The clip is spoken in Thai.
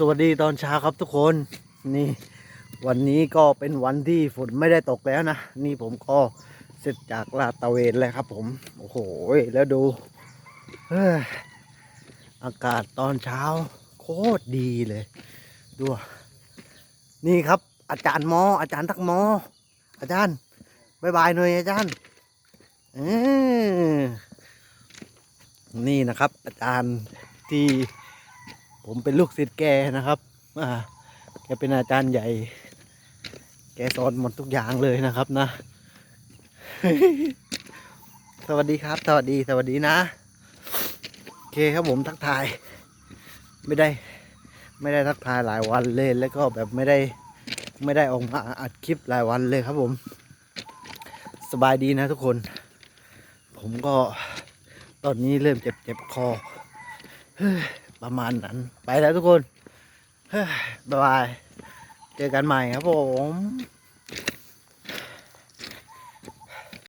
สวัสดีตอนเช้าครับทุกคนนี่วันนี้ก็เป็นวันที่ฝนไม่ได้ตกแล้วนะ นี่ผมก็เสร็จจากลาดตะเวนเลยครับผม โอ้โหแล้วดูอากาศตอนเช้า โคตรดีเลยดูนี่ครับ อาจารย์มอ อาจารย์ทักมอ อาจารย์บายบายหน่อยอาจารย์นี่นะครับ อาจารย์ที่ ผมเป็นลูกศิษย์แกนะครับอ่าแกเป็นอาจารย์ใหญ่ แกสอนหมดทุกอย่างเลยนะครับนะ สวัสดีครับ สวัสดีสวัสดีนะโอเคครับผมทักทาย ไม่ได้ ไม่ได้ทักทายหลายวันเลยแล้วก็แบบไม่ได้ไม่ได้ออกมาอัดคลิปหลายวันเลยครับผม สบายดีนะทุกคน ผมก็ตอนนี้เริ่มเจ็บเจ็บคอ ประมาณนั้น ไปแล้วทุกคน บ๊ายบาย เจอกันใหม่ครับผม